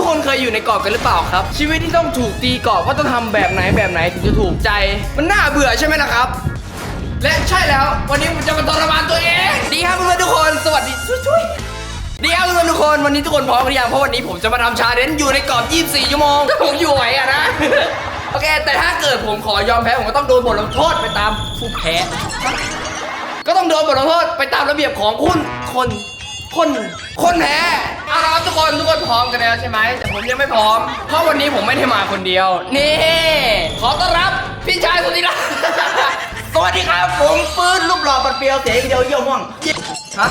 ทุกคนเคยอยู่ในกรอบกันหรือเปล่าครับ ชีวิตที่ต้องถูกตีกรอบว่าต้องทำแบบไหนแบบไหนถึงจะถูกใจ มันน่าเบื่อใช่ไหมล่ะครับ และใช่แล้ววันนี้ผมจะมาทรมานตัวเอง ดีครับเพื่อนๆทุกคนสวัสดีช่วยๆดีครับเพื่อนๆทุกคนวันนี้ทุกคนพร้อมหรือยังเพราะวันนี้ผมจะมาทำชาเลนจ์อยู่ในกรอบ 24 ชั่วโมงถ้าผมอยู่ไหวอะนะ โอเค แต่ถ้าเกิดผมขอยอมแพ้ผมก็ต้องโดนบทลงโทษไปตามผู้แพ้ ก็ต้องโดนบทลงโทษไปตามระเบียบของคุณคน คนคนแพ้เอาละครับทุกคนทุกคนพร้อมกันแล้วใช่ไหมแต่ผมยังไม่พร้อม เพราะวันนี้ผมไม่ได้มาคนเดียว นี่ขอต้อนรับพี่ชายสุดที่รักสวัสดีครับผมปื้นรูปหล่อปัดเปรียวเสียงเดียวเยี่ยวม่วงฮะ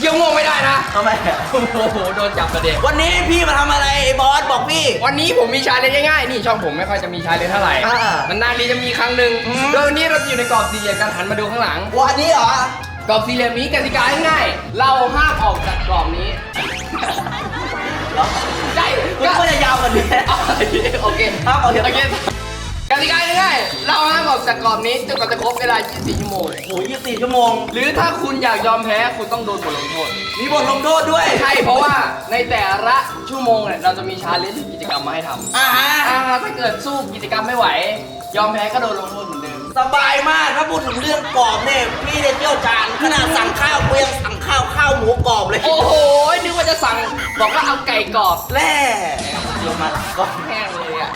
เยี่ยวม่วงไม่ได้นะทำไมอะโอ้โหโดนจับประเด็น วันนี้พี่มาทำอะไรไอ้บอสบอกพี่ วันนี้ผมมีชาเลนจ์ง่ายๆ นี่ช่องผมไม่ค่อยจะมีชาเลนจ์เท่าไหร่อ่า นานๆทีจะมีครั้งหนึ่งอืมโดยวันนี้เราจะอยู่ในกรอบสี่เหลี่ยมกันหันมาดูข้างหลัง วันนี้เหรอ กรอบสี่เหลี่ยมนี้กติกาง่ายๆเราห้ามออกจากกรอบนี้ใช่คุณก็จะยาวกว่านี้โอเคครับโอเคโอเคกติกาง่ายๆเราห้ามออกจากกรอบนี้จนกว่าจะครบเวลา 24 ชั่วโมง โอ้ยยี่สิบสี่ชั่วโมง หรือถ้าคุณอยากยอมแพ้คุณต้องโดนบทลงโทษ มีบทลงโทษด้วย ใช่ เพราะว่าในแต่ละชั่วโมงเนี่ยเราจะมีชาเลนจ์หรือกิจกรรมมาให้ทำอ่าฮะอ่าถ้าเกิดสู้กิจกรรมไม่ไหว ยอมแพ้ก็โดนลงโทษเหมือนเดิม สบายมากถ้าพูดถึงเรื่องกรอบเนี่ยพี่เนี่ยเชี่ยวชาญขนาดสั่งข้าวกูยังสั่งข้าวข้าวหมูกรอบเลยโอ้โหนึกว่าจะสั่งบอกว่าเอาไก่กรอบแร่เดี๋ยวมาก่อนแห้งเลยอะ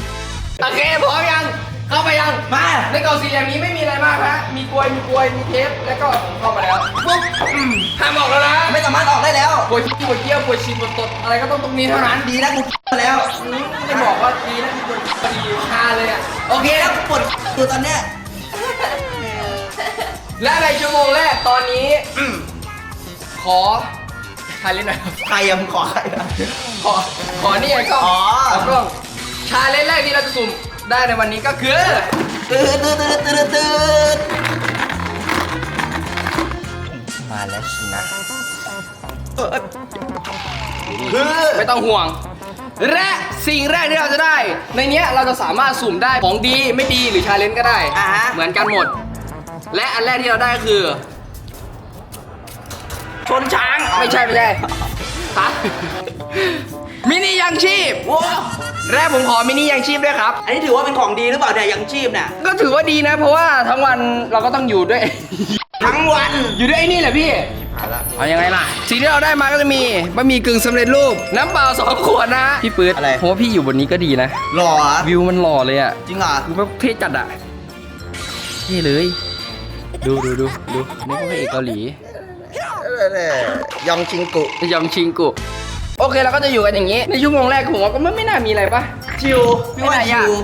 โอเคพร้อมยังเข้าไปยังมาในกล่องสี่เหลี่ยมนี้ไม่มีอะไรมากฮะมีกลวยมีกลวยมีเทปแล้วก็เข้ามาแล้วปุ๊บอืมห้ามบอกแล้วนะไม่สามารถออกได้แล้วกลวยขี้กลวยเกี้ยวกลวยชีกลวยตดอะไรก็ต้องตรงนี้เท่านั้นดีนะกูมาแล้วอืมไม่บอกว่าดีนะมีกลวยพอดีชาเลยอะโอเคแล้วกูปวดอยู่ตอนเนี้ย และในชั่วโมงแรกตอนนี้อืมขอชาเลนจ์หน่อยครับใครยังขอใครอะ ขอขอนี่ไงกล้องอ๋อ ขอกล้องชาเลนจ์แรกที่เราจะสุ่มได้ในวันนี้ก็คือตื่นตื่นตื่นตื่นตื่นมาแล้วสินะคือไม่ต้องห่วง และสิ่งแรกที่เราจะได้ ในเนี้ยเราจะสามารถสุ่มได้ของดีไม่ดีหรือชาเลนจ์ก็ได้ อ่าฮะ เหมือนกันหมด และอันแรกที่เราได้ก็คือ ชนช้างไม่ใช่ไม่ใช่ฮะมินิยังชีพว้าและผมขอมินิยังชีพด้วยครับ อันนี้ถือว่าเป็นของดีหรือเปล่าเนี่ยยังชีพเนี่ยก็ถือว่าดีนะ เพราะว่าทั้งวันเราก็ต้องอยู่ด้วย ทั้งวันอยู่ด้วยไอ้นี่แหละพี่ผ่านละเอายังไงล่ะสิ่งที่เราได้มาก็จะมีบะหมี่กึ่งสำเร็จรูป น้ำเปล่าสองขวดนะ พี่ปื๊ดอะไร ผมว่าพี่อยู่บนนี้ก็ดีนะหล่อเหรอวิวมันหล่อเลยอะจริงเหรอคือแบบเท่จัดอะนี่เลย ดูดูดูดูนี่ก็พระเอกเกาหลียองชิงกุ ยองชิงกุโอเคเราก็จะอยู่กันอย่างนี้ ในชั่วโมงแรกผมว่าก็ไม่ไม่น่ามีอะไรปะชิวพี่ว่าไม่น่ายากชิว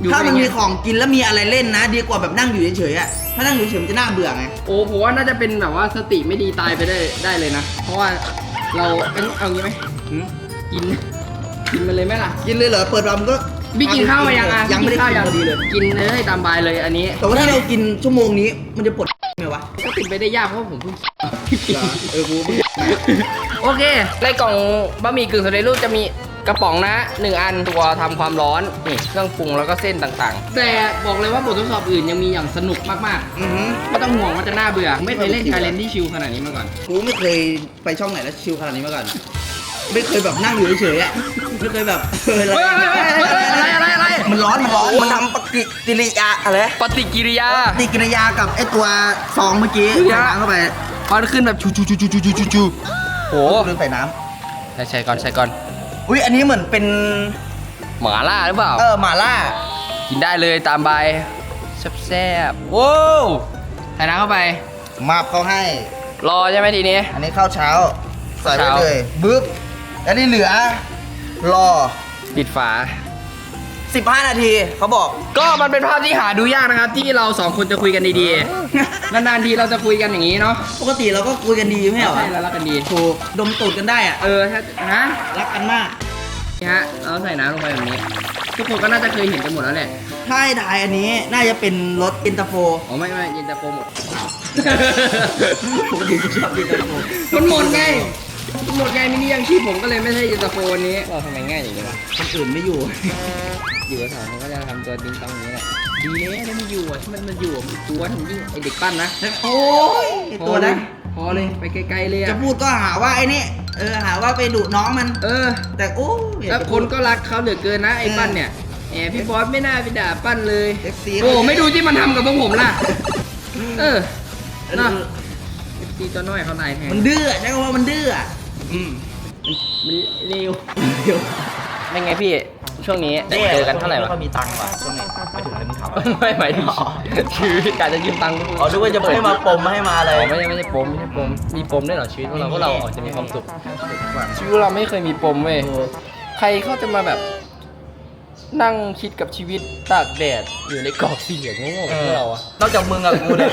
อยู่ถ้ามันเป็นไงมีของกินแล้วมีอะไรเล่นนะ ดีกว่าแบบนั่งอยู่เฉยๆอะถ้านั่งอยู่เฉยๆมันจะน่าเบื่อไงโอ้ผมว่าน่าจะเป็นแบบว่าสติไม่ดีตายไปได้ได้เลยนะ เพราะว่าเราเอาเอางี้ไหมกิน กินมาเลยไหมล่ะ กินเลยเหรอเปิดมามันก็พี่กินข้าวมายังอะยังพี่ไม่กินได้ข้าวกินยังพอดีเลย กินเลยตามบายเลยอันนี้แต่ว่าถ้าเรากินชั่วโมงนี้มันจะปวดไหมวะ ก็ติดไปได้ยากเพราะผมเพิ่งเหรอเออกูเพิ่งโอเค ในกล่องบะหมี่กึ่งสำเร็จรูปจะมี กระป๋องนะหนึ่งอันตัวทำความร้อนนี่เครื่องปรุงแล้วก็เส้นต่างๆ แต่บอกเลยว่าบททดสอบอื่นยังมีอย่างสนุกมากๆไม่ต้องห่วงว่าจะน่าเบื่อ ไม่เคยเล่นชาเลนจ์ที่ชิลขนาดนี้มาก่อน กูไม่เคยไปช่องไหนแล้วชิลขนาดนี้มาก่อน ไม่เคยแบบนั่งอยู่เฉยๆอะ ไม่เคยแบบอะไรอะไรอะไร มันร้อน มันร้อน มันทำปฏิกิริยาอะไรปฏิกิริยา ปฏิกิริยากับไอตัวซองเมื่อกี้ใส่น้ำเข้าไปมันขึ้นแบบชูชูชูชูชูชูชูโอ้โห เรื่องใส่น้ำใช่ใช่ก่อนใช่ก่อน อุ้ยอันนี้เหมือนเป็นหมาล่าหรือเปล่า เออหม่าล่า กินได้เลยตามใบแซ่บๆโว้วใส่น้ำเข้าไป มาบเขาให้ รอใช่ไหมทีนี้ อันนี้ข้าวเช้า ใส่ไปเช้า เลยบึ๊บอันนี้เหลือ รอ ปิดฝา 15 นาทีเขาบอก ก็มันเป็นภาพที่หาดูยากนะครับ ที่เราสองคนจะคุยกันดีๆ นานๆทีเราจะคุยกันอย่างนี้เนาะปกติเราก็คุยกันดีไม่ใช่เหรอใช่เรารักกันดีถูกดมตูดกันได้อะเออถ้านะรักกันมากนี่ฮะเราใส่น้ำลงไปแบบนี้ ทุกคนก็น่าจะเคยเห็นกันหมดแล้วแหละถ้าให้ทายอันนี้น่าจะเป็นรสอินเตอร์โฟอ๋อไม่ไม่เย็นตาโฟหมด ปกติจะชอบอินเตอร์โฟมันหมดไงมันหมดไงมินิยังชีพผมก็เลยไม่ใช่เย็นตาโฟวันนี้เราทำไมง่ายอย่างนี้วะ คนอื่นไม่อยู่ อยู่กับสองคนก็จะทำตัวดิ้งต้องอย่างนี้แหละดีเลยถ้าไม่อยู่อะที่มันมันอยู่อะมันตัวถึงยิ่งไอเด็กปั้นนะโอ้ยไอ้ตัวนั้นพอเลยไปไกลๆเลยจะอะพูดก็หาว่าไอ้นี่เออหาว่าไปดุน้องมัน เออ แต่โอ้อยาแล้วจะคพูดนก็รักเขาเหลือเกินนะไอ้ปั้นเนี่ยแหมพี่บอสไม่น่าไปด่าปั้นเลย FC โอ้ไม่ดูที่มันทำกับพวกผมล่ะ เออเออเนาะตีตัวน้อยเขานายแทนมันดื้อใช้คำว่ามันดื้ออะอืมมันเร็วเป็นไงพี่ ช่วงนี้เจอกันเท่าไหร่วะ ไม่ค่อยมีตังค์ว่ะช่วงนี้ไม่ถึงเงินเขาไม่หมายถึงชีวิตการจะยืมตังค์อ๋อดูว่าจะให้มาปมให้มาอะไร อ๋อไม่ใช่ไม่ใช่ปมไม่ใช่ปมมีปมด้วยเหรอชีวิตพวกเราพวกเราออกจะมีความสุขชีวิตเราไม่เคยมีปมเว้ยใครเขาจะมาแบบ นั่งคิดกับชีวิตตากแดดอยู่ในกรอบสี่เหลี่ยมโง่ๆของพวกเราอะ นอกจากมึงกับกูเนี่ย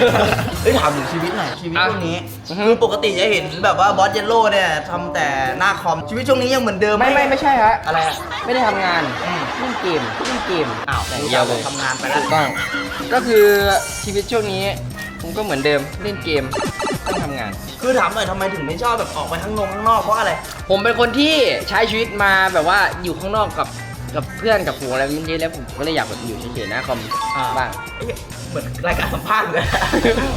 เฮ้ยถามถึงชีวิตหน่อยชีวิตอะ ช่วงนี้อือฮึคือปกติจะเห็นแบบว่าบอสเยลโล่เนี่ยทำแต่หน้าคอมชีวิตช่วงนี้ยังเหมือนเดิมหไม่ไม่ไม่ใช่ฮะอะไรอะไม่ได้ทำงานอืม เล่นเกมเล่นเกมอ้าวอย่างกูเดียวเลยทำงานไปแล้วถูกต้อง ก็คือชีวิตช่วงนี้ผมก็เหมือนเดิมเล่นเกมต้องทำงาน คือถามหน่อยทำไมถึงไม่ชอบแบบออกไปข้างนอกข้างนอกเพราะอะไร ผมเป็นคนที่ใช้ชีวิตมาแบบว่าอยู่ข้างนอกกับ กับเพื่อนกับฝูงอะไรมันเยอะแล้วผมก็เลยอยากแบบอยู่เฉยๆหน้าคอมอ่า บ้างเอ้ยเหมือนรายการสัมภาษณ์เลย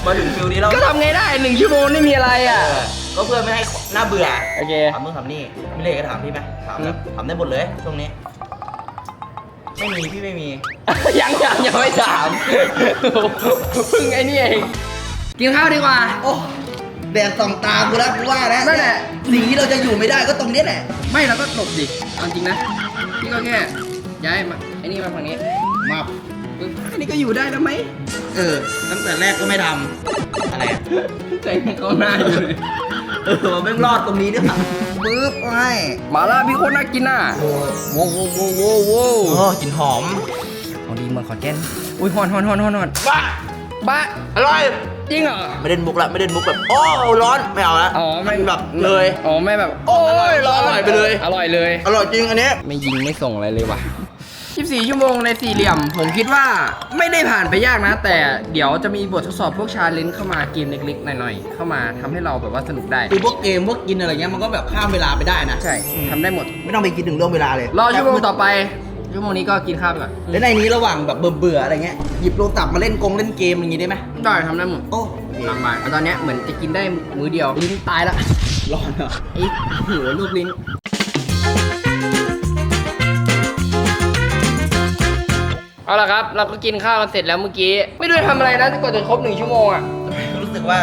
มาถึงฟิวนี้แล้วก็ทำไงได้หนึ่งชั่วโมงไม่มีอะไรเออะ อก็เพื่อไม่ให้หน้าเบื่อโอเค ถามนู่นถามนี่มีเลยก็ถามพี่ไหมถามแบบถามได้หมดเลยช่วงนี้ ไม่มีพี่ไม่มี ยังยังยังไม่ถามเพิ่งไอ้นี่เอง กินข้าวดีกว่า โอ้แดดส่องตากูแล้วกูว่าแล้วนั่นแหละ สิ่งที่เราจะอยู่ไม่ได้ก็ตรงนี้แหละ ไม่เราก็หลบดิเอาจริงนะ พี่ก็แค่ย้ายมาไอ้นี่มาฝั่งนี้มาปึ๊บอันนี้ก็อยู่ได้แล้วไหมเออ ตั้งแต่แรกก็ไม่ทำอะไรอะใจเข้าหน้าอยู่เลยเออมันไม่งรอดตรงนี้ด้วยปึ๊บให้มาล่าพี่โคตรน่ากินน่ะโว้โว้โว้โว้โว้โอ้กลิ่นหอมของดีเมืองขอนแก่นอุ้ยฮอนฮอนฮอนฮอนฮอนบ้าบ้าอร่อย จริงเหรอ ไม่เล่นมุกละไม่เล่นมุกแบบโอ้ร้อนไม่เอาละอ๋อไม่นแบบเลย อ๋อไม่แบบ โอ้ยร้อนอร่อยไปเลย อร่อยเลย อร่อยจริงอันนี้ไม่ยิงไม่ส่งอะไรเลยว่ะ24 ชั่วโมงในสี่เหลี่ยม ผมคิดว่าไม่ได้ผ่านไปยากนะ แต่เดี๋ยวจะมีบททดสอบพวกชาเลนจ์เข้ามาเกมเล็กๆ หน่อยๆ เข้ามาทำให้เราแบบว่าสนุกได้คือพวกเกมพวกกินอะไรเงี้ยมันก็แบบข้ามเวลาไปได้นะ ใช่ทำได้หมด ไม่ต้องไปคิดถึงเรื่องเวลาเลย รอชั่วโมงต่อไป ชั่วโมงนี้ก็กินข้าวไปก่อนแล้วในนี้ระหว่างแบบเบื่อๆอะไรเงี้ยหยิบโทรศัพท์มาเล่นกงเล่นเกมอย่างงี้ได้ไหมได้ทำได้หมดโอ้บางบางตอนเนี้ยเหมือนจะกินได้มื้อเดียวลิ้นตายละร้อนเหรอไอ้หัวลูกลิ้นเอาละครับ เราก็กินข้าวกันเสร็จแล้วเมื่อกี้ ไม่ได้ทำอะไรนะกว่าจะครบหนึ่งชั่วโมงอะรู้สึกว่า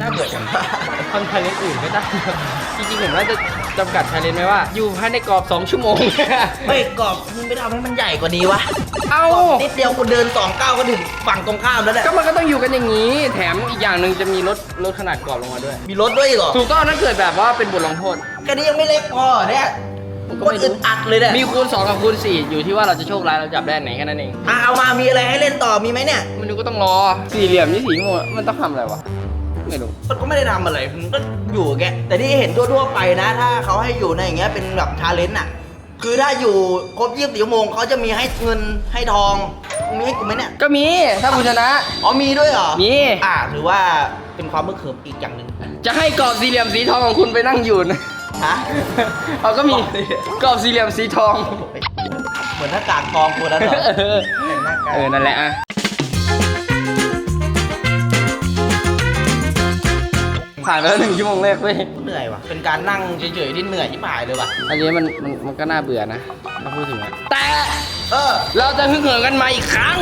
น่าเบื่อจังทำชาเลนจ์อื่นไม่ได้ จริงๆผมว่าจะจำกัดชาเลนจ์ไว้ว่า อยู่ภายในกรอบ 2 ชั่วโมงไม่กรอบมึงไปทำให้มันใหญ่กว่านี้วะเอานิดเดียวกูเดินสองก้าวก็ถึงฝั่งตรงข้ามแล้วแหละก็มันก็ต้องอยู่กันอย่างนี้ แถมอีกอย่างหนึ่งจะมีลดลดขนาดกรอบลงมาด้วย มีรถด้วยเหรอถูกต้องถ้าเกิดแบบว่าเป็นบทลงโทษ แค่นี้ยังไม่เล็กพอเนี่ยผมก็ก็ไม่รู้ อึดอัดเลยเนี่ยมีคูณ 2 กับคูณ 4 อยู่ที่ว่าเราจะโชคร้ายเราจับได้ไหนแค่นั้นเองอะเอามามีอะไรให้เล่นต่อมีไหมเนี่ยมันก็ต้องรอ สี่เหลี่ยมนี่สี่ชั่วโมงมันต้องทำอะไรวะ ไม่รู้มันก็ไม่ได้ทำอะไรมันก็อยู่แกแต่ที่เห็นทั่วๆไปนะ ถ้าเขาให้อยู่ในอย่างเงี้ยเป็นแบบชาเลนจ์อะ คือถ้าอยู่ครบ24ชั่วโมงเขาจะมีให้เงินให้ทองมีให้กูไหมเนี่ยก็มีถ้าคุณชนะ อ๋อมีด้วยเหรอมี อ่าถือว่าเป็นความเมื่อเขิมอีกอย่างหนึ่งจะให้กรอบสี่เหลี่ยมสีทองของคุณไปนั่งอยู่นะฮะเขาก็มีกรอบสี่เหลี่ยมสีทองเหมือนหน้ากากทองกูแล้วเหรอเออเป็นหน้ากากเออนั่นแหละอะ ผ่านไปแล้วหนึ่งชั่วโมงแรกเว้ยเหนื่อยว่ะ เป็นการนั่งเฉยๆที่เหนื่อยที่ผายเลยว่ะ อันนี้มันมันมันก็น่าเบื่อนะถ้าพูดถึงอะแต่เออ เราจะฮึ่งเหิมกันมาอีกครั้ง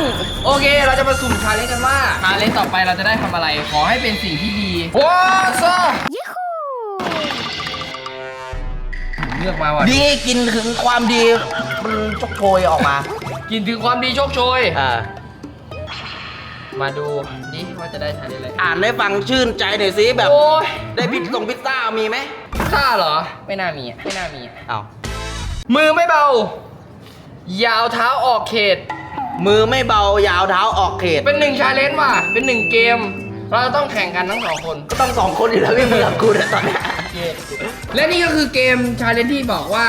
โอเค เราจะมาสุ่มชาเลนจ์กันว่าชาเลนจ์ต่อไปเราจะได้ทำอะไร ขอให้เป็นสิ่งที่ดีว้าวซ่าเลือกมาว่ะดีกินถึงความดีมันชกโชยออกมา กินถึงความดีโชคโชย อ่า มาดูดิว่าจะได้ชาเลนจ์อะไรอ่านได้ฟังชื่นใจหน่อยสิแบบโอ้ยได้พิซซ่งพิซซ่ามีไหมท่าเหรอ ไม่น่ามีอะไม่น่ามีอะอ้าวมือไม่เบา ยาวเท้าออกเขต มือไม่เบายาวเท้าออกเขตเป็นหนึ่งชาเลนจ์ว่ะ เป็นหนึ่งเกม เราต้องแข่งกันทั้งสองคน ก็ต้องสองคนอยู่แล้วพี่มือกับกูนะตอนเนี้ยและนี่ก็คือเกมชาเลนจ์ที่บอกว่า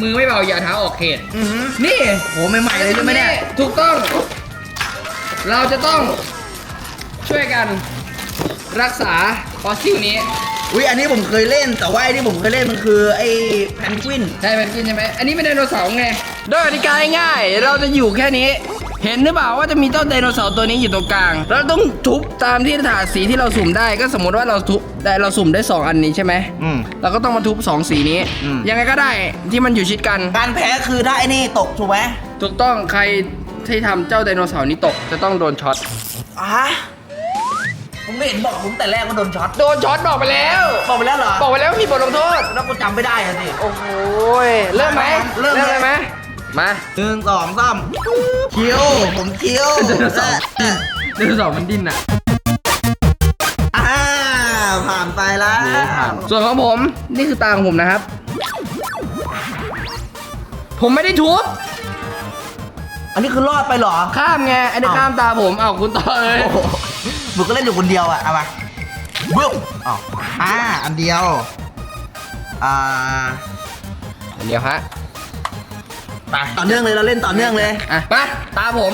มือไม่เบาอย่าเท้าออกเขต อือหือนี่โหใหม่ๆเลยใช่ไหมเนี่ย ถูกต้อง เราจะต้องช่วยกันรักษาฟอสซิลนี้ อุ้ยอันนี้ผมเคยเล่น แต่ว่าไอ้ที่ผมเคยเล่นมันคือไอ้แพนกวินใช่เป็นกินใช่ไหมอันนี้เป็นไดโนเสาร์ไงโดยกติกาง่ายๆเราจะอยู่แค่นี้ เห็นหรือเปล่าว่าจะมีเจ้าไดโนเสาร์ตัวนี้อยู่ตรงกลาง เราต้องทุบตามที่ถาดสีที่เราสุ่มได้ ก็สมมติว่าเราทุบได้เราสุ่มได้ 2 อันนี้ใช่ไหมอืม เราก็ต้องมาทุบ 2 สีนี้ อืม ยังไงก็ได้ที่มันอยู่ชิดกัน การแพ้คือถ้าไอ้นี่ตกถูกไหมถูกต้องใคร ที่ทำเจ้าไดโนเสาร์นี้ตกจะต้องโดนช็อต อะผมไม่เห็นบอกผมแต่แรกว่าโดนช็อตโดนช็อตบอกไปแล้ว บอกไปแล้วเหรอบอกไปแล้วมีบทลงโทษ แล้วกูจำไม่ได้อะสิ โอ้โหเริ่มไหมเริ่ม เลยไหมมาหนึ่งสองสามคิ้วผมคิ้วไดโนเสาร์ดิ้นไดโนเสาร์มันดิ้นอะอ่าผ่านไปแล้ว ส่วนของผมนี่คือตาของผมนะครับ ผมไม่ได้ทุบ อันนี้คือรอดไปเหรอ ข้ามไงไอ้นี่อ้าวข้ามตาผมเอาคุณต่อเลยโอ้โหมึงก็เล่นอยู่คนเดียวอะเอามาบึ้มอ๋ออ่าอันเดียว อ่าอันเดียวฮะไปต่อเนื่องเลยเราเล่นต่อเนื่องเลย อะมาตาผม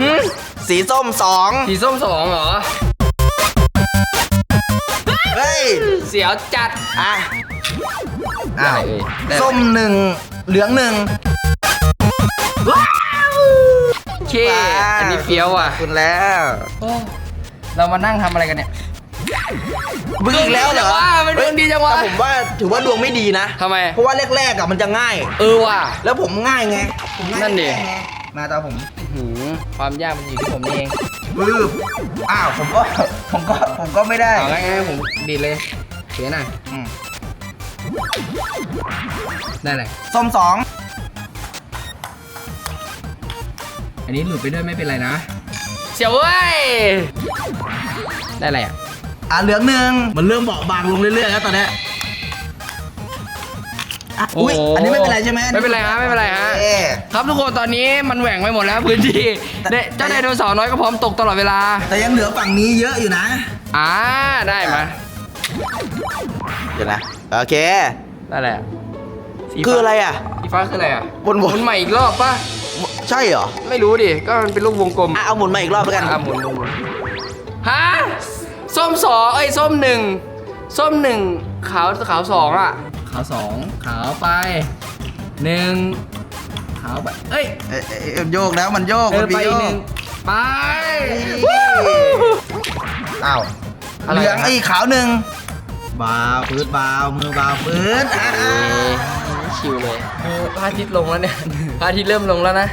หืมสีส้มสองสีส้มสองเหรอ เฮ้ย เสียวจัด อะได้อ้าวเอ่ยได้ส้มหนึ่งเหลืองหนึ่ง โอเคอันนี้เฟี้ยวอะขอบคุณแล้วโอ้เรามานั่งทำอะไรกันเนี่ยมึงอีกแล้วเหรอดวงดีจังวะมันดวงดีจังวะแต่ผมว่าถือว่าดวงไม่ดีนะทำไม เพราะว่าแรกๆอะมันจะง่าย เออว่ะ แล้วผมง่ายไงผมง่ายนั่นดิแรกๆไงมาตาผมหืมความยากมันอยู่ที่ผมนี่เองปึ๊บอ้าวผมก็ผมก็ผมก็ไม่ได้เอาง่ายๆผมดีดเลยเสียหน่อยอืมได้เลยส้มสอง อันนี้หลุดไปด้วยไม่เป็นไรนะเสียวเว้ย ได้อะไรอะ อะเหลืองหนึ่งมันเริ่มเบาบางลงเรื่อยๆแล้วตอนเนี้ยอะอุ้ยโอ้โหอันนี้ไม่เป็นไรใช่ไหมไม่เป็นไรฮะไม่เป็นไรฮะ เอ๊ครับทุกคนตอนนี้มันแหว่งไปหมดแล้วพื้นที่เด็เจ้าไดโนเสาร์น้อยก็พร้อมตกตลอดเวลา แต่ยังเหลือฝั่งนี้เยอะอยู่นะ อ่าได้มาเดี๋ยวนะ โอเค ได้แหละสีคือฟ้าอะไรอะ สีฟ้าคืออะไรอะวนๆหมุนใหม่อีกรอบป่ะ ใช่เหรอไม่รู้ดิ ก็มันเป็นลูกวงกลมอะเอาหมุนมาอีกรอบแล้วกันอะหมุนหมุนหมุนฮะส้มสองเอ้ยส้มหนึ่งส้มหนึ่งขาวขาวสองอะ ขาวสองขาวไปหนึ่งขาวไปเอ้ยเอ้ยเอ้ยเอ้ยโยกแล้วมันโยกเดิมันนมีไปโยอีกหกนึ่งไป อ้าวอะไรเหลืองนะอีกขาวหนึ่งบาวปืดบาวมือบาวปืดอะเอ้ยชิวเลยดูพระอาทิตย์ลงแล้วเนี่ย พระอาทิตย์เริ่มลงแล้วนะ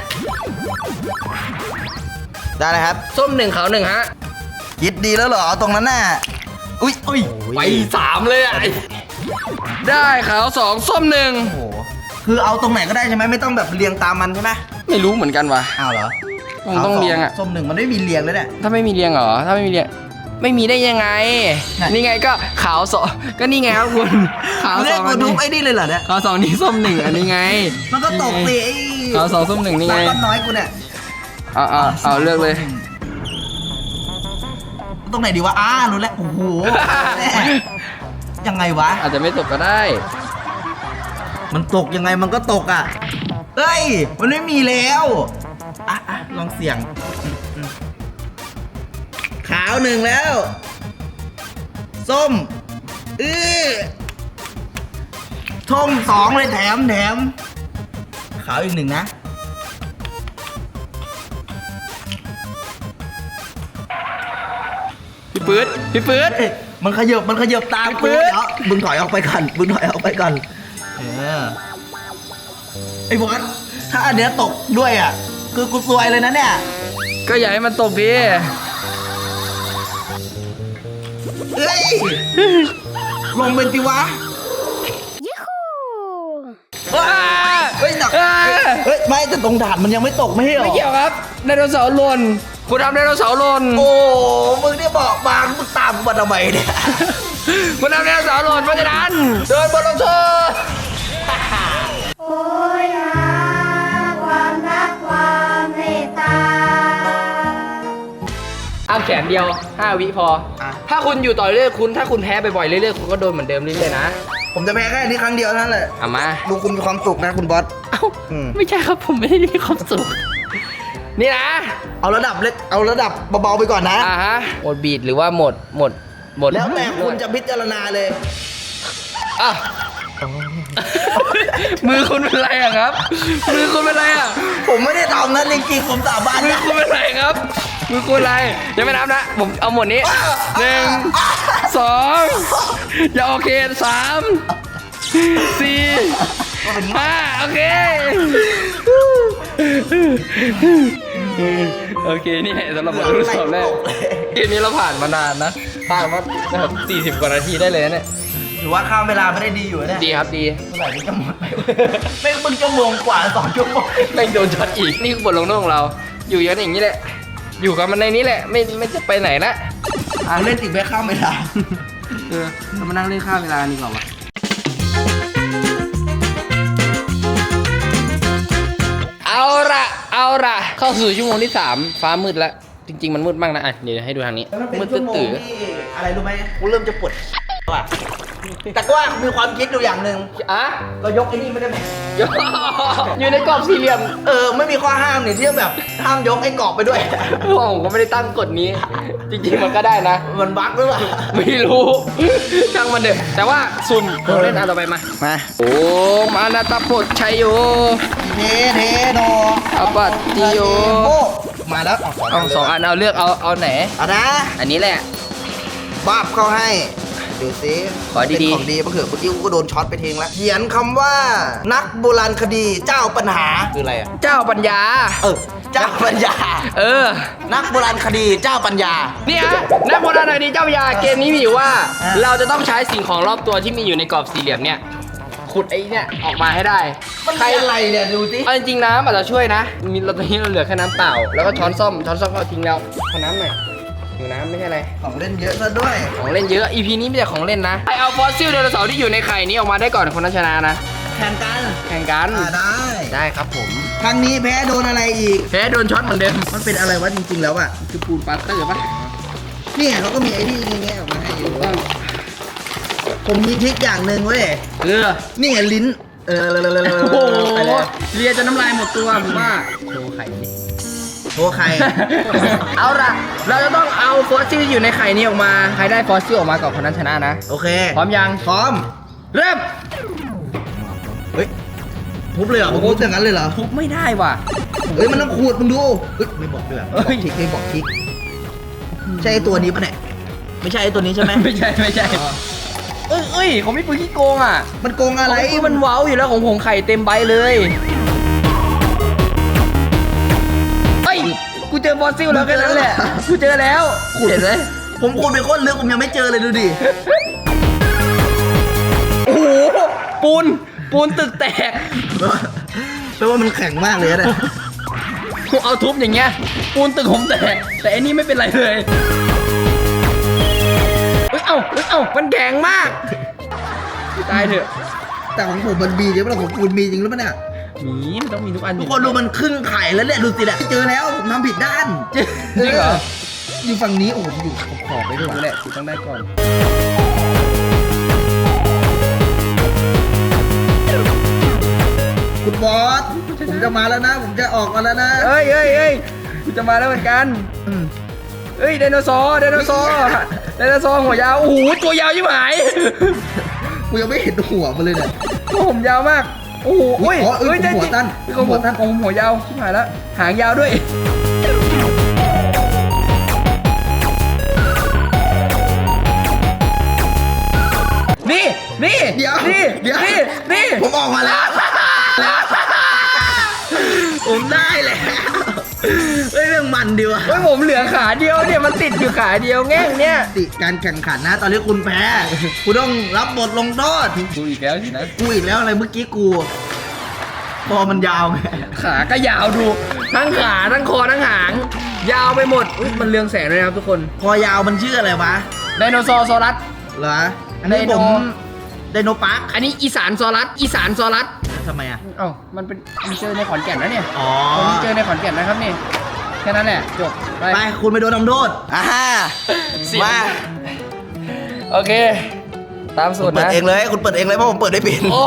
ได้เลยครับ ส้มหนึ่งขาวหนึ่งฮะคิดดีแล้วเหรอตรงนั้นน่ะ อุ้ยอุ้ยไปสามเลยอะได้ขาวสองส้มหนึ่งโอ้โหคือเอาตรงไหนก็ได้ใช่ไหมไม่ต้องแบบเรียงตามมันใช่ไหมไม่รู้เหมือนกันว่ะอ้าวเหรอผมต้องเรียงอะส้มหนึ่งมันไม่มีเรียงเลยเนี่ยถ้าไม่มีเรียงเหรอ ถ้าไม่มีเรียง ไม่มีได้ยังไงไหนนี่ไงก็ขาวสองก็นี่ไงครับคุณขาวมึงสเรียอกงกูอันดูนี้ไอ้นี่เลยเหรอเนี่ย ขาวสองนี่ส้มหนึ่งอันนี้ไงมันก็ตกสิไอ้ขาวสองส้มหนึ่งนี่ไงรักต้นน้อยกูเนี่ยเอาเอาเอาเลือกเลย ตรงไหนดีวะอ้ารู้แล้ว โอ้โหแม่ยังไงวะ อาจจะไม่ตกก็ได้ มันตกยังไงมันก็ตกอะ เฮ้ย มันไม่มีแล้ว อะอะลองเสี่ยงอืมอืมขาวหนึ่งแล้ว ส้มอื้อท่มสองเลยแถมแถม ขาวอีกหนึ่งนะ พี่ปื๊ดพี่ปื๊ดเอ้ยมันขยับมันขยับตามไอ้กูปื๊ด เดี๋ยวมึงถอยออกไปก่อนมึงถอยออกไปก่อนเออไอ้บอสถ้าอันเนี้ยตกด้วยอะ คือกูซวยเลยนะเนี่ย ก็อย่าให้มันตกดิ เฮ้ย ลงเป็นติวะว้าเฮ้ยแต่อ่าเฮ้ยไม่แต่ตรงด่านมันยังไม่ตกไม่ใช่เหรอ ไม่เกี่ยวครับไดโนเสาร์หล่นคุณทำไดโนเสาร์หล่นโอ้มึงนี่บอกบางมึงตามกูมาทำไมเนี่ยคุณทำไดโนเสาร์หล่นเพราะฉะนั้นเดินบนลงโทษโอ้ยหา แขนเดียว 5 วิพออะถ้าคุณอยู่ต่อเรื่อยๆคุณ ถ้าคุณแพ้บ่อยๆเรื่อยๆคุณก็โดนเหมือนเดิมเรื่อยๆนะ ผมจะแพ้แค่นี้ครั้งเดียวเท่านั้นแหละเอามา ดูคุณมีความสุขนะคุณบอส เอ้า อืม ไม่ใช่ครับผมไม่ได้มีความสุข นี่นะ เอาระดับเล็ก เอาระดับเบาๆไปก่อนนะ อ่าฮะ หมดบีดหรือว่าหมด หมด หมดแล้วแต่คุณจะพิจารณาเลย อะ มือคุณเป็นไรอะครับ มือคุณเป็นไรอะ ผมไม่ได้ทำนะจริงๆผมสาบานมือนะคุณเป็นไรครับ มือคูณอะไรยังไม่นับนะ ผมเอาหมดนี้หนึ่งสองอย่าโอเคสามสี่ห้าโอเค โอเค นี่แหละสำหรับบททดสอบแรกเกมนี้เราผ่านมานานนะผ่านมาแบบสี่สิบกว่านาทีได้เลยนะเนี่ย ถือว่าข้ามเวลาไม่ได้ดีอยู่เนี่ยดีครับดีเมื่อไหร่ที่จะหมดไปไม่มึงจะโมงกว่าสองชั่วโมงแม่งโดนช็อตอีก นี่คือบทลงโทษของเรา อยู่อย่างอย่างนี้แหละ อยู่กับมันในนี้แหละ ไม่ไม่จะไปไหนละอะเล่นติดไปข้ามเวลาเออเรามานั่งเล่นข้ามเวลานี่ก่อนวะเอาละเอาละเข้าสู่ชั่วโมงที่สามฟ้ามืดแล้วจริง ๆ มันมืดมากนะอะเดี๋ยวให้ดูทางนี้แล้วมันเป็นมืดชั่วโมงตื่นที่อะไรรู้ไหมกูเริ่มจะปวด ว่ะแต่ก็ว่ามีความคิดอยู่อย่างหนึ่งๆอะเรายกไอ้นี่ไม่ได้ไหมอยู่ในกรอบสี่เหลี่ยม เออไม่มีข้อห้ามเนี่ยที่แบบห้ามยกไอ้กรอบไปด้วยผมก็ไม่ได้ตั้งกฎนี้ จริงๆมันก็ได้นะ มันบั๊กหรือเปล่าไม่รู้ช่างมันเถอะแต่ว่าสุ่มเราเล่นอันต่อไปมามาโอ้มานาตาพดชัยโยเทเทโนอปัตติโยโบมาแล้วเอาเอาสองอันเอาเลือกเอาเอาไหนเอานะอันนี้แหละบ้าบเข้าให้ ดูสิขอดีๆ เป็นของดีปะเขือะเมื่อกี้กูก็โดนช็อตไปทิ้งแล้วเขียนคำว่า นักโบราณคดีเจ้าปัญหาคืออะไรอะเจ้าปัญญา เออเจ้าปัญญา เออ นักโบราณคดีเจ้าปัญญา เนี่ยนักโบราณคดีเจ้าปัญญาเกมนี้มีอยู่ว่า อะ เราจะต้องใช้สิ่งของรอบตัวที่มีอยู่ในกรอบสี่เหลี่ยมเนี่ยขุดไอ้เนี่ยออกมาให้ได้มันใครอะไรเนี่ยดูสิเอาจริงๆน้ำอาจจะช่วยนะ มีเราตอนนี้เราเหลือแค่น้ำเปล่า แล้วก็ช้อนส้อมช้อนส้อมก็เอาทิ้งแล้วขอน้ำหน่อย อยู่น้ำไม่ใช่อะไร ของเล่นเยอะซะด้วย ของเล่นเยอะ EP นี้มีแต่ของเล่นนะใครเอาฟอสซิลไดโนเสาร์ที่อยู่ในไข่นี้ออกมาได้ก่อนคนนั้นชนะนะ แข่งกันแข่งกัน อ่าได้ ได้ครับผม ครั้งนี้แพ้โดนอะไรอีก แพ้โดนช็อตเหมือนเดิม มันเป็นอะไรวะจริงๆแล้วอะ คือปูนปาสเตอร์ปะเนี่ยเขาก็มีไอ้นี่แง่ๆออกมาให้อยู่ผมมีทริคอย่างหนึ่งเว้ย เออ นี่ไงลิ้น เออโอ้โหไปแล้วเลียจะน้ำลายหมดตัวผมว่าโชว์ไข่ดิ โทรใคร เอาล่ะ เราจะต้องเอาฟอสซิลที่อยู่ในไข่นี้ออกมา ใครได้ฟอสซิลออกมาก่อนคนนั้นชนะนะ โอเคพร้อมยัง พร้อม เริ่ม เฮ้ย ทุบเลยเหรอผมทุบอย่างนั้นเลยเหรอ ทุบไม่ได้ว่ะ เฮ้ย มันต้องขูดมึงดู เฮ้ย ไม่บอกด้วยเฮ้ยทริกไม่บอกทริก ใช่ไอ้ตัวนี้ปะเนี่ย ไม่ใช่ไอ้ตัวนี้ใช่ไหมไม่ใช่ไม่ใช่ เอ้ยเอ้ยของพี่ปุ้ยขี้โกงอะ มันโกงอะไรของพี่ปุ้ยมันเว้าอยู่แล้วของผมไข่เต็มใบเลย กูเจอฟอสซิลแล้วแค่นั้นแหละ กูเจอแล้วขูดเห็นไหมผมขูดไปโคตรลึกผมยังไม่เจอเลยดูดิ โอ้โห ปูน ปูนตึกแตกแปลว่ามันแข็งมากเลยนะผมเอาทุบอย่างเงี้ย ปูนตึกผมแตก แต่อันนี้ไม่เป็นไรเลยเฮ้ยเอ้าเฮ้ยเอ้ามันแข็งมาก ตายเถอะ แต่ของผมมันมีจริงปะล่ะของคุณมีจริงหรือเปล่าเนี่ย หมีมันต้องมีทุกอันอทุกยู่คนดูมันครึ่งไข่แล้วเนี่ยดูสิแหละเจอแล้วผมทำผิดด้านจริงเหรออยู่ฝั่งนี้โอ้โหอยู่ขอบๆไปด้วยดูแหละกูต้องได้ก่อนคุณบอสผมจะมาแล้วนะ ผมจะออกมาแล้วนะเอ้ยเอ้ยเอ้ยกูจะมาแล้วเหมือนกันอืมเอ้ยไดโนเสาร์ไดโนเสาร์ไดโนเสาร์หัวยาวโอ้โหตัวยาวยิ่งหายกูยังไม่เห็นหัวมันเลยเนี่ยตัวผมยาวมาก โอ้โหอุ๊ยอ๋อเอ้ยได้ผมหัวสั้นของผมหัวสั้นของผมหัวยาวชิบหายแล้วหางยาวด้วยนี่นี่เดี๋ยวนี่เดี๋ยว นี่นี่ผมออกมาแล้ว ผมได้แล้ว เฮ้ยเรื่องมันดีว่ะเฮ้ยผมเหลือขาเดียวเนี่ยมันติดอยู่ขาเดียวแง่งเนี่ยติการแข่งขันนะ ตอนนี้คุณแพ้คุณต้องรับบทลงโทษดูอีกแล้วสินะกูอีกแล้วอะไรเมื่อกี้กูคอมันยาวไงขาก็ยาวดู ทั้งขาทั้งคอทั้งหาง ยาวไปหมดอุ๊ยมันเรืองแสงเลยนะครับทุกคนคอยาวมันชื่ออะไรวะไดโนเสาร์ซอรัสเหรออันนี้ไดโนผมไดโนปาร์คอันนี้อีสานซอรัสอีสานซอรัส ทำไมอะ เอ้ามันเป็นมีเจอในขอนแก่นนะเนี่ยอ๋อคนนี้เจอในขอนแก่นนะครับนี่แค่นั้นแหละจบไปไปคุณไปโดนทำโทษอ่าเสียง มาโอเค ตามสูคุตณรเปิดนะเองเลย คุณเปิดเองเลยเพราะผมเปิดได้เป็นโอ้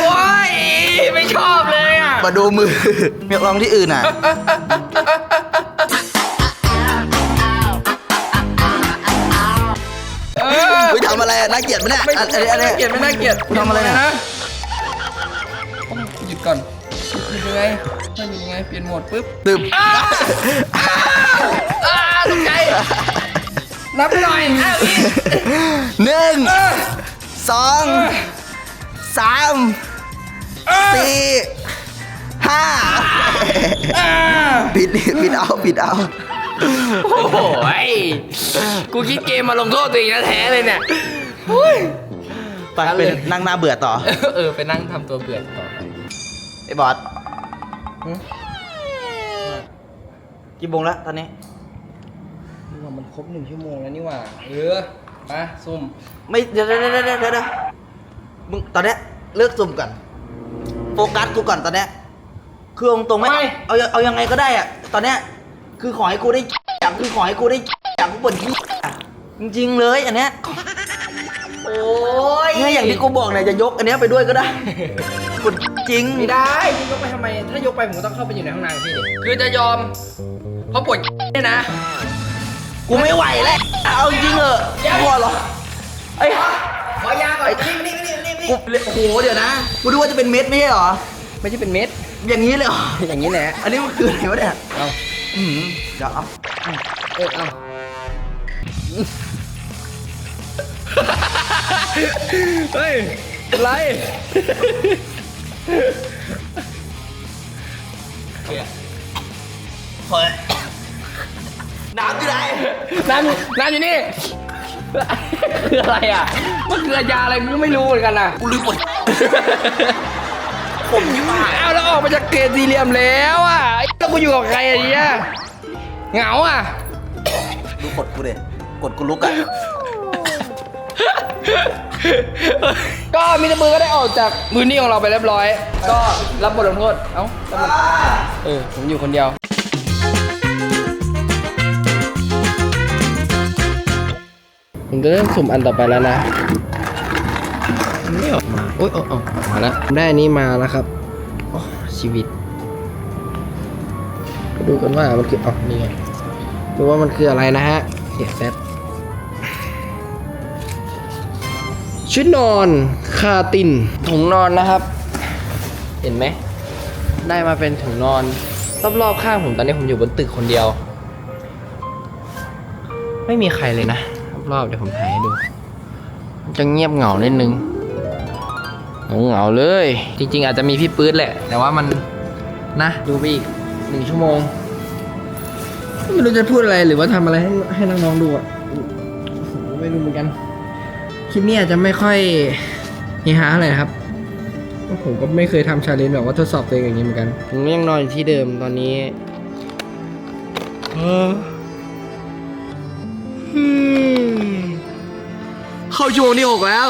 โอ้ยไม่ชอบเลยอะมาดูมือ เมียลองที่อื่นอะ เออ เฮ้ยทำอะไรอะน่าเกลียดไหมเนี่ยไม่อันอันนี้อันนี้น่าเกลียดไม่น่าเกลียดทำอะไรเนี่ยต้องหยุด ก่อนหยุดยังไงถ้าหยุดยังไง เปลี่ยนโหมดปุ๊บตึบอ้าอ้าตกใจนับหน่อยอ้าวอีกหนึ่งเออสองเออสามเออสี่ห้าอ่าปิดปิดเอาปิดเอา โอ้โหยกูคิดเกมมาลงโทษตัวเองแท้ๆเลยเนี่ย ไปเป็นนั่งหน้าเบื่อต่อ เออ ไปนั่งทำตัวเบื่อต่อ ไปไอ้บอสกี่โมงแล้วตอนนี้ นี่ว่ามันครบหนึ่งชั่วโมงแล้วนี่หว่า เออมาซุ่มไม่เดี๋ยวเดี๋ยวเดี๋ยวเดี๋ยวเดี๋ยวมึงตอนเนี้ยเลิกซุ่มก่อนโฟกัสกูก่อนตอนเนี้ยคือเอาตรงๆไหมไม่เอาเอายังไงก็ได้อะตอนเนี้ยคือขอให้กูได้อย่างคือขอให้กูได้อย่างกูปวดที่จริงๆเลยอันเนี้ย โอ้ยเนี่ยอย่างที่กูบอกเนี่ยจะยกอันเนี้ยไปด้วยก็ได้ปวดจริงไม่ได้คุณยกไปทำไม ถ้ายกไปผมก็ต้องเข้าไปอยู่ในห้องน้ำพี่ดิคือจะยอมเพราะปวดเนี่ยนะ กูไม่ไหวแล้วเอาจริงเหอะกลัวเหรอไอ้ยขอยาก่อนนี่นี่นี่นี่นี่กูโอ้โหเดี๋ยวนะกูดูว่าจะเป็นเม็ดไม่ใช่เหรอไม่ใช่เป็นเม็ด อย่างนี้เลยเหรออย่างนี้แหละ อันนี้มันคืออะไรวะเนี่ยเอาอืมเดี๋ยวเอาเออเอา เฮ้ยอะไรเฮ้ยน้ำอยู่ไหนน้ำอยู่น้ำอยู่นี่คืออะไรอะมันคือยาอะไรกูไม่รู้เหมือนกันนะกูลืมหมดผมยิ่งมากเอาแล้วออกมาจากเกตสี่เหลี่ยมแล้วอะไอ้แล้วกูอยู่กับใครอะเนี่ยเหงาอะดูกดกูเลยกดกูลุกอะ ก็มิสเตอร์มือก็ได้ออกจากพื้นที่ของเราไปเรียบร้อย ก็รับบทลงโทษ เอ้าแล้วมันเออ ผมอยู่คนเดียว ผมจะเริ่มสุ่มอันต่อไปแล้วนะไม่ออกมาโอ๊ยโอ๊ยออกมาแล้วได้อันนี้มาแล้วครับโอ้ชีวิตดูกันว่ามันคืออ๋อนี่ไงดูว่ามันคืออะไรนะฮะเสียแซด ชุดนอนคาตินถุงนอนนะครับ เห็นไหม ได้มาเป็นถุงนอน รอบๆข้างผมตอนนี้ผมอยู่บนตึกคนเดียว ไม่มีใครเลยนะ รอบๆเดี๋ยวผมถ่ายให้ดู จะเงียบเหงานิดนึงเหงาเหงาเลย จริง ๆ อาจจะมีพี่ปื๊ดแหละ แต่ว่ามันนะ ดูไปอีกหนึ่งชั่วโมงไม่รู้จะพูดอะไรหรือว่าทำอะไรให้ให้น้องๆดูอะไม่รู้เหมือนกัน คลิปนี้อาจจะไม่ค่อยเฮฮาอะไรนะครับเพราะผมก็ไม่เคยทำชาเลนจ์แบบว่าทดสอบตัวเองอย่างนี้เหมือนกัน ผมยังนอนอยู่ที่เดิมตอนนี้เอออืมเข้าชั่วโมงที่หกแล้ว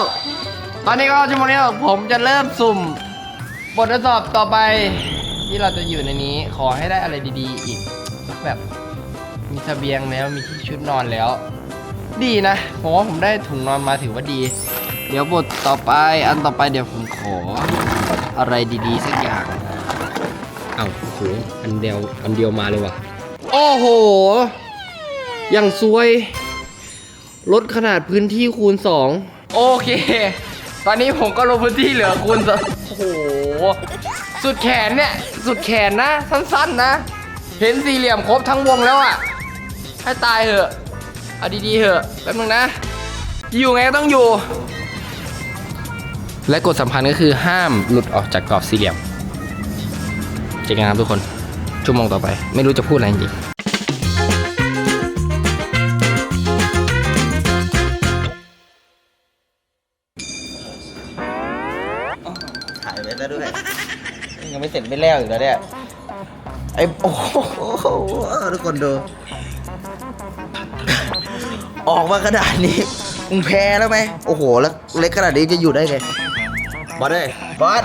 ตอนนี้ก็ชั่วโมงที่หกผมจะเริ่มสุ่ม บททดสอบต่อไป ที่เราจะอยู่ในนี้ ขอให้ได้อะไรดีๆ อีกสักแบบ มีเสบียงแล้วมีที่ชุดนอนแล้ว ดีนะผมว่าผมได้ถุงนอนมาถือว่าดี เดี๋ยวบทต่อไปอันต่อไปเดี๋ยวผมขออะไรดีๆสักอย่างเอ้าโหอันเดียวอันเดียวมาเลยว่ะโอ้โหอย่างซวยลดขนาดพื้นที่คูณ 2 โอเค ตอนนี้ผมก็ลดพื้นที่เหลือคูณสองโอ้โหสุดแขนเนี่ยสุดแขนนะ สั้นๆนะ เห็นสี่เหลี่ยมครบทั้งวงแล้วอะให้ตายเถอะ เอาดีๆเถอะแป๊บนึงนะ อยู่ไงก็ต้องอยู่ และกฎสำคัญก็คือห้ามหลุดออกจากกรอบสี่เหลี่ยมเจอกันครับทุกคน ชั่วโมงต่อไป ไม่รู้จะพูดอะไรจริงถ่ายไว้แล้วด้วย ยังไม่เสร็จไม่แล้วอีกแล้วเนี่ย ไอ้ โอ้โหทุกคนดู ออกมาขนาดนี้มึงแพ้แล้วไหมโอ้โห แล้วเล็กขนาดนี้จะอยู่ได้ไงบอสเลยบอส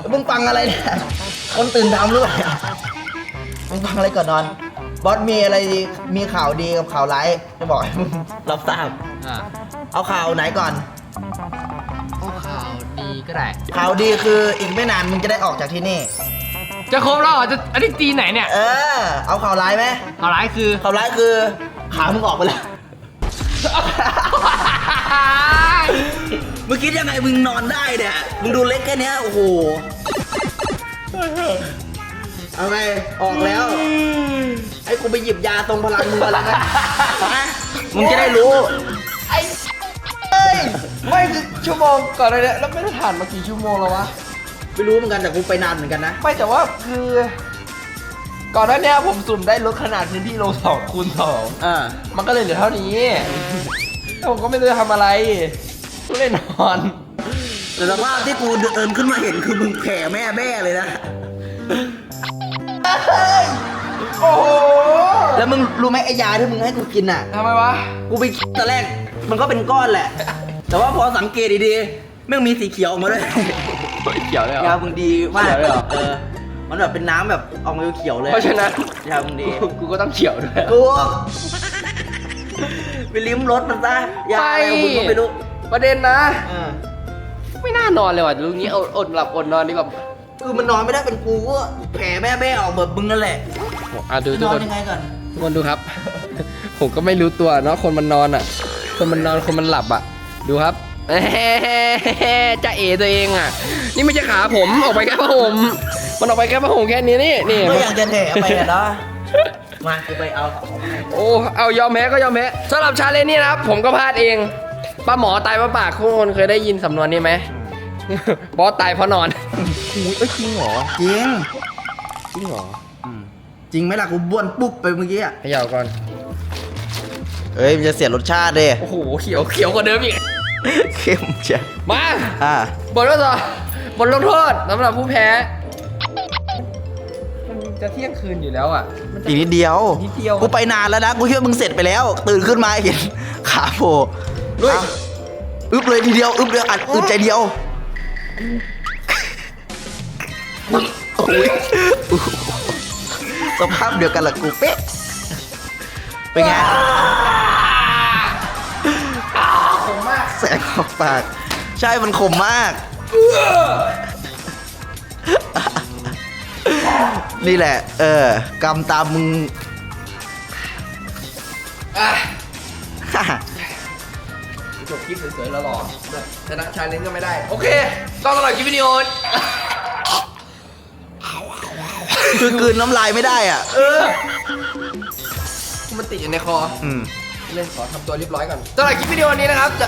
แล้วมึงฟังอะไรเนี่ยคนตื่นทำหรือเปล่ามึงฟังอะไรก่อนนอน บอสมีอะไรดีมีข่าวดีกับข่าวร้ายจะบอกให้มึงรับทราบอ่าเอาข่าวไหนก่อนโอ้ข่าวดีก็ได้ ข่าวดีคืออีกไม่นานมึงจะได้ออกจากที่นี่ จะครบแล้วเหรอจะอันนี้ตีไหนเนี่ยเออ เอาข่าวร้ายไหมข่าวร้ายคือข่าวร้ายคือขามึงออกไปแล้ว มึงคิดยังไงมึงนอนได้เนี่ย มึงดูเล็กแค่เนี้ยโอ้โห เอาไง ออกแล้วให้กูไปหยิบยาตรงพลังมือแล้วกันฮะมึงจะได้รู้ ไอ้เอ้ยไม่คือชั่วโมงก่อนเลยเนี่ยแล้วไม่ได้ผ่านมากี่ชั่วโมงแล้ววะ ไม่รู้เหมือนกันแต่กูไปนานเหมือนกันนะ ไม่แต่ว่าคือ ก่อนหน้าเนี้ยผมสุ่มได้ลดขนาดพื้นที่ลงสองคูณสองอ่ามันก็เลยเหลือเท่านี้แล้วผมก็ไม่รู้จะทำอะไรก็เลยนอน แต่สภาพที่กูเดินขึ้นมาเห็นคือมึงแผ่แม่แม่เลยนะ โอ้โหแล้วมึงรู้ไหมไอ้ยาที่มึงให้กูกินอะ ทำไมวะ กูไปตอนแรก มันก็เป็นก้อนแหละ แต่ว่าพอสังเกตดีๆแม่งมีสีเขียวออกมาด้วย เขียวเลยเหรยาอมึงดีมากเขียวเลยเหรอ เออ มันแบบเป็นน้ำแบบออกมาเขียวๆเลยเพราะฉะนั้นยามึงดีกูกูก็ต้องเขียวด้วยกูไปลิ้มรสมันซะยาอะไรของมึงก็ไม่รู้ประเด็นนะ เออไม่น่านอนเลยว่ะลุงนี้อดอดหลับอดนอนดีกว่าคือมันนอนไม่ได้เป็นกูก็แผ่แม่แม่ออกแบบมึงนั่นแหละอะดูทุนกอคนนยังไงก่อน ทุกคนดูครับ ผมก็ไม่รู้ตัวเนาะคนมันนอนอะ คนมันนอนคนมันหลับอะ ดูครับ จะเอตัวเองอะ นี่ไม่ใช่ขาผมออกไปแค่ผ้าห่มมันออกไปแค่ผ้าห่มแค่นี้นี่นี่ก็อยากจะแถไปอะเนาะมากูไปเอาของโอ้เอายอมแพ้ก็ยอมแพ้สำหรับชาเลนจ์นี้นะครับผมก็พลาดเองป้าหมอตายเพราะปากทุกคนเคยได้ยินสำนวนนี้ไหมบอสตายเพราะนอนหูยเอ้ยจริงเหรอจริงจริงเหรอจริงไหมล่ะกูบ้วนปุ๊บไปเมื่อกี้อะขย่าก่อนเอ้ยมันจะเสียรสชาติเดิโอ้โหเขียวเขียวกว่าเดิมอีก เข้มจ้ะมาอ่าบททดสอบบทลงโทษสำหรับผู้แพ้ มันจะเที่ยงคืนอยู่แล้วอะมันจะ อีกนิดเดียว นิดเดียว กูไปนานแล้วนะ กูคิดว่ามึงเสร็จไปแล้ว ตื่นขึ้นมาเห็นขาโผล่ด้วยอึบเลยทีเดียว อึบเดียวอัดอึดใจเดียว โอ้ยสภาพเดียวกันละกูเป๊ะ เป็นไงขมมาก แสงออกปาก ใช่มันขมมาก นี่แหละ เออกำตามมึงอะจบคลิปสวยๆแล้วหรอชนะชาเลนจ์ก็ไม่ได้ โอเคก็สำหรับคลิปวิดีโอคือกลืนน้ำลายไม่ได้อะ เออ มันติดอยู่ในคอ อืม เล่นขอทำตัวเรียบร้อยก่อนสำหรับคลิปวิดีโอนี้นะครับจะ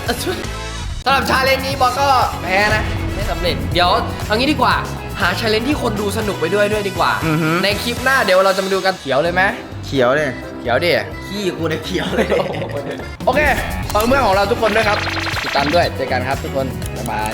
สำหรับชาเลนจ์นี้บอกก็แพ้นะ ไม่สำเร็จ เดี๋ยวเอางี้ดีกว่า หาชาเลนจ์ที่คนดูสนุกไปด้วยด้วยดีกว่า อือฮึ ในคลิปหน้าเดี๋ยวเราจะมาดูกันเขียวเลยไหมเขียวเลยเขียวดิ ขี้กูได้เขียวเลย โอเคฝากเพื่อนของเราทุกคนด้วยครับ ติดตามด้วย เจอกันครับทุกคน บ๊ายบาย